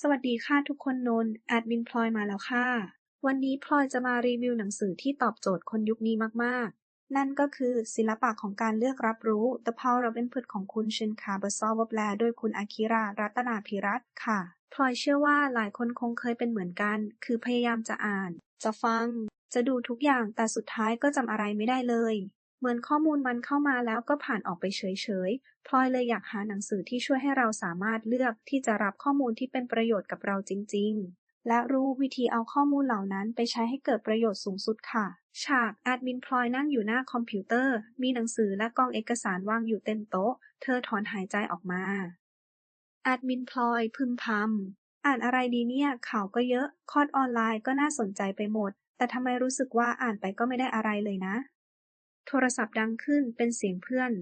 สวัสดีค่ะทุกคนนนท์แอดมินพลอยมาแล้วค่ะ วันนี้พลอยจะมารีวิวหนังสือที่ตอบโจทย์คนยุคนี้มากๆ นั่นก็คือศิลปะของการเลือกรับรู้ The Power of Input ของคุณเชนคาเบอร์ซอลแลโดยคุณอาคิรารัตนาภิรัตค่ะ พลอยเชื่อว่าหลายคนคงเคยเป็นเหมือนกัน คือพยายามจะอ่าน จะฟัง จะดูทุกอย่างแต่สุดท้ายก็จำอะไรไม่ได้เลย มือนข้อมูลมันเข้ามาแล้วก็ผ่านออกไปเฉยๆ พลอยเลยอยากหาหนังสือที่ช่วยให้เราสามารถเลือกที่จะรับข้อมูลที่เป็นประโยชน์กับเราจริงๆ และรู้วิธีเอาข้อมูลเหล่านั้นไปใช้ให้เกิดประโยชน์สูงสุดค่ะ ฉากแอดมินพลอยนั่งอยู่หน้าคอมพิวเตอร์ มีหนังสือและกองเอกสารวางอยู่เต็มโต๊ะ เธอถอนหายใจออกมา แอดมินพลอยพึมพำ อ่านอะไรดีเนี่ยข่าวก็เยอะ คอร์สออนไลน์ก็น่าสนใจไปหมด แต่ทำไมรู้สึกว่าอ่านไปก็ไม่ได้อะไรเลยนะ โทรศัพท์ดังขึ้นเป็นเสียงเพื่อน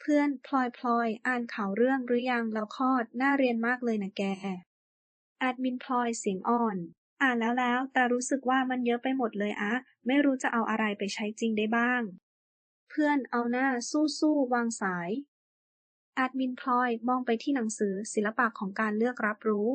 เพื่อน พลอยพลอยอ่านข่าวเรื่องหรือยังแล้วคลอด น่าเรียนมากเลยนะแก แอดมินพลอยเสียงอ่อน อ่านแล้วแล้วแต่รู้สึกว่ามันเยอะไปหมดเลยอะ ไม่รู้จะเอาอะไรไปใช้จริงได้บ้าง เพื่อนเอาหน้าสู้สู้วางสาย แอดมินพลอยมองไปที่หนังสือศิลปะของการเลือกรับรู้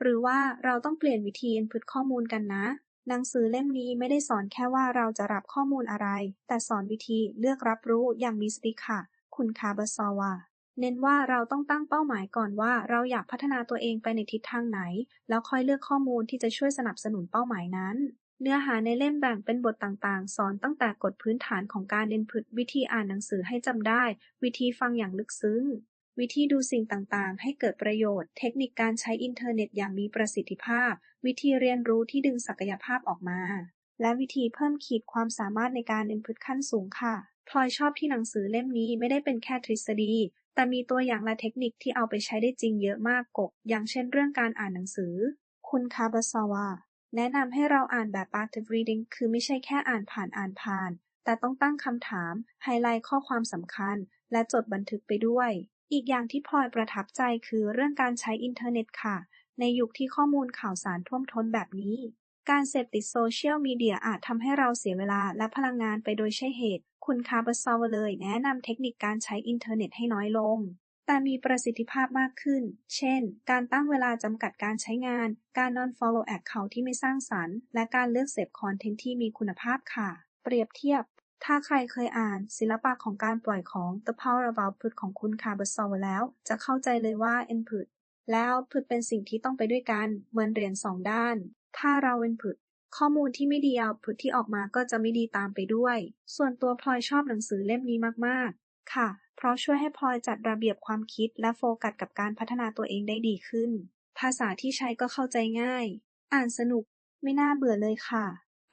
หรือว่าเราต้องเปลี่ยนวิธี input ข้อมูลกันนะ หนังสือเล่มนี้ไม่ได้สอนแค่ว่าเราจะรับข้อมูลอะไร แต่สอนวิธีเลือกรับรู้อย่างมีสติค่ะ คุณคาเบอร์ซอวาเน้นว่าเราต้องตั้งเป้าหมายก่อนว่าเราอยากพัฒนาตัวเองไปในทิศทางไหน แล้วค่อยเลือกข้อมูลที่จะช่วยสนับสนุนเป้าหมายนั้น เนื้อหาในเล่มแบ่งเป็นบทต่างๆ สอนตั้งแต่กฎพื้นฐานของการ input วิธีอ่านหนังสือให้จำได้ วิธีฟังอย่างลึกซึ้ง วิธีดูสิ่งต่างๆ ให้เกิดประโยชน์ เทคนิคการใช้อินเทอร์เน็ตอย่างมีประสิทธิภาพ วิธีเรียนรู้ที่ดึงศักยภาพออกมา และวิธีเพิ่มขีดความสามารถในการ input ขั้นสูงค่ะ พลอยชอบที่หนังสือเล่มนี้ไม่ได้เป็นแค่ทฤษฎี แต่มีตัวอย่างและเทคนิคที่เอาไปใช้ได้จริงเยอะมากกบ อย่างเช่นเรื่องการอ่านหนังสือ คุณคาบาซาวาแนะนำให้เราอ่านแบบ active reading คือไม่ใช่แค่อ่านผ่านอ่านผ่าน แต่ต้องตั้งคำถาม ไฮไลท์ข้อความสำคัญ และจดบันทึกไปด้วย อีกอย่างที่พลอยประทับใจคือเรื่องการใช้อินเทอร์เน็ตค่ะ ในยุคที่ข้อมูลข่าวสารท่วมท้นแบบนี้ การเสพติดโซเชียลมีเดียอาจทำให้เราเสียเวลาและพลังงานไปโดยใช่เหตุ คุณคาบอร์ซาวเลยแนะนำเทคนิคการใช้อินเทอร์เน็ตให้น้อยลง แต่มีประสิทธิภาพมากขึ้น เช่น การตั้งเวลาจำกัดการใช้งาน การ non-follow account ที่ไม่สร้างสรรค์ และการเลือกเสพคอนเทนต์ที่มีคุณภาพค่ะ เปรียบเทียบ ถ้าใครเคยอ่าน ศิลปะของการปล่อยของ The Power of Output ของคุณคาเบอร์ซาวแล้ว จะเข้าใจเลยว่า input และ output เป็นสิ่งที่ต้องไปด้วยกัน เหมือนเหรียญสองด้าน ถ้าเรา input ข้อมูลที่ไม่ดี output ที่ออกมาก็จะไม่ดีตามไปด้วย ส่วนตัวพลอยชอบหนังสือเล่มนี้มากๆ ค่ะ เพราะช่วยให้พลอยจัดระเบียบความคิดและโฟกัสกับการพัฒนาตัวเองได้ดีขึ้น ภาษาที่ใช้ก็เข้าใจง่าย อ่านสนุก ไม่น่าเบื่อเลยค่ะ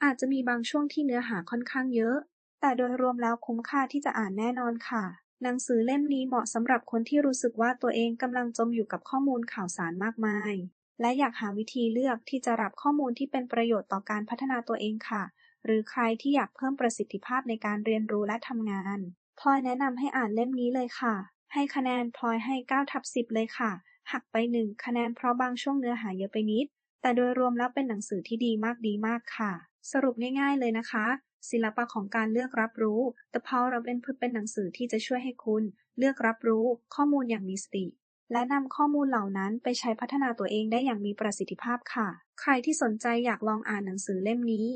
อาจจะมีบางช่วงที่เนื้อหาค่อนข้างเยอะ แต่โดยรวมแล้วคุ้มค่าที่จะอ่านแน่นอนค่ะ หนังสือเล่มนี้เหมาะสำหรับคนที่รู้สึกว่าตัวเองกำลังจมอยู่กับข้อมูลข่าวสารมากมาย และอยากหาวิธีเลือกที่จะรับข้อมูลที่เป็นประโยชน์ต่อการพัฒนาตัวเองค่ะ หรือใครที่อยากเพิ่มประสิทธิภาพในการเรียนรู้และทำงานพลอยแนะนำให้อ่านเล่มนี้เลยค่ะ ให้คะแนนพลอยให้9ทับ10 เลยค่ะ หักไป 1 คะแนนเพราะบางช่วงเนื้อหาเยอะไปนิด แต่โดยรวมแล้วเป็นหนังสือที่ดีมากดีมากค่ะ สรุปง่ายๆเลยนะคะ ศิลปะของการเลือกรับรู้ The Power of Input เป็นหนังสือที่จะช่วยให้คุณเลือกรับรู้ข้อมูลอย่างมีสติ และนำข้อมูลเหล่านั้นไปใช้พัฒนาตัวเองได้อย่างมีประสิทธิภาพค่ะ ใครที่สนใจอยากลองอ่านหนังสือเล่มนี้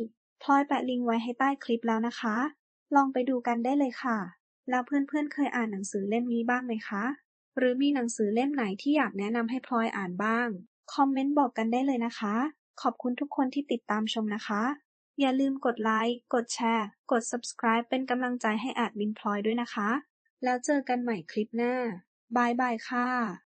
พลอยแปะลิงก์ไว้ให้ใต้คลิปแล้วนะคะ ลองไปดูกันได้เลยค่ะ แล้วเพื่อนๆเคยอ่านหนังสือเล่มนี้บ้างไหมคะ หรือมีหนังสือเล่มไหนที่อยากแนะนำให้พลอยอ่านบ้าง คอมเมนต์บอกกันได้เลยนะคะ ขอบคุณทุกคนที่ติดตามชมนะคะ อย่าลืมกดไลค์ กดแชร์ กด subscribe เป็นกำลังใจให้อาดบินพลอยด้วยนะคะ แล้วเจอกันใหม่คลิปหน้าบายบายค่ะ